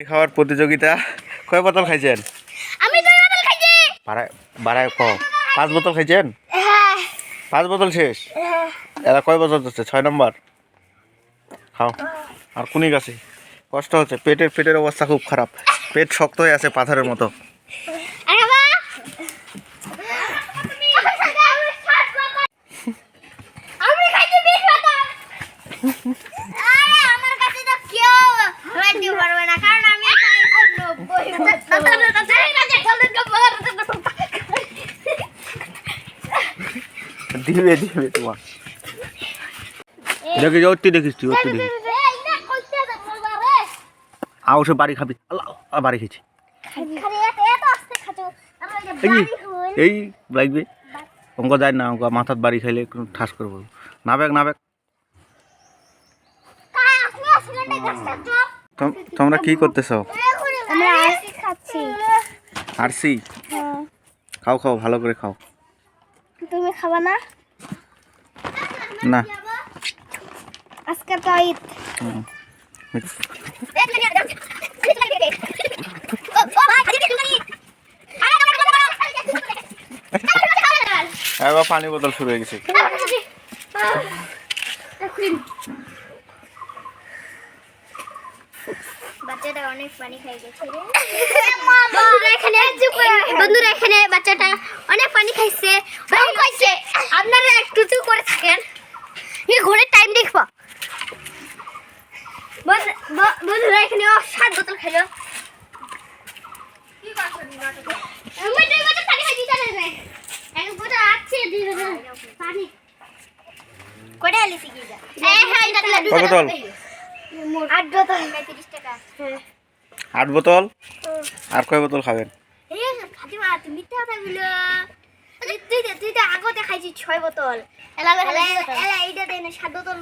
খাওয়ার প্রতিযোগিতা। কয় বোতল খাইছেন? আমি দুই বোতল খাইছি। বাড়ায় বাড়ায় ক। পাঁচ বোতল খাইছেন? হ্যাঁ। পাঁচ বোতল শেষ? এরা কয় বোতল হচ্ছে ছয় নম্বর? খাও। আর কুনি গাছে কষ্ট হচ্ছে। পেটের পেটের অবস্থা খুব খারাপ। পেট শক্ত হয়ে আছে পাথরের মতো আরে বাবা আমি খাইছি বিশ বোতল আরে আমার কাছে তো কেউ খাইতে পারবে না কারণ আমি খাইছি নব্বই দিবে দিবে তোমার। দেখি অতি দেখিস তুই অতি দেখিস। আও সে বাড়ি খাবি। আল্লাহ বাড়ি খেয়েছি। এই এই লাগবে। অঙ্ক যায় না অঙ্ক মাথার বাড়ি খাইলে একটু ঠাস করে বলব। নাবেক নাবেক তোম- তোমরা কি করতেছ? আরসি খাও খাও ভালো করে খাও। তুমি খাবা না না আজকে তো ঈদ। এবার পানি বোতল শুরু হয়ে গেছে বাচ্চাটা অনেক পানি খাই গেছে বন্ধুরা এখানে বন্ধুরা এখানে বাচ্চাটা অনেক পানি খাইছে। খাইছে আপনারা একটু একটু করে থাকেন। এই ঘোরের টাইম দেখব। বন্ধুরা এখানে সাত বোতল খেলো আমি আট বোতল। হ্যাঁ। আট বোতল? আর কয় বোতল খাবেন? ছয় বোতল। সাত বোতল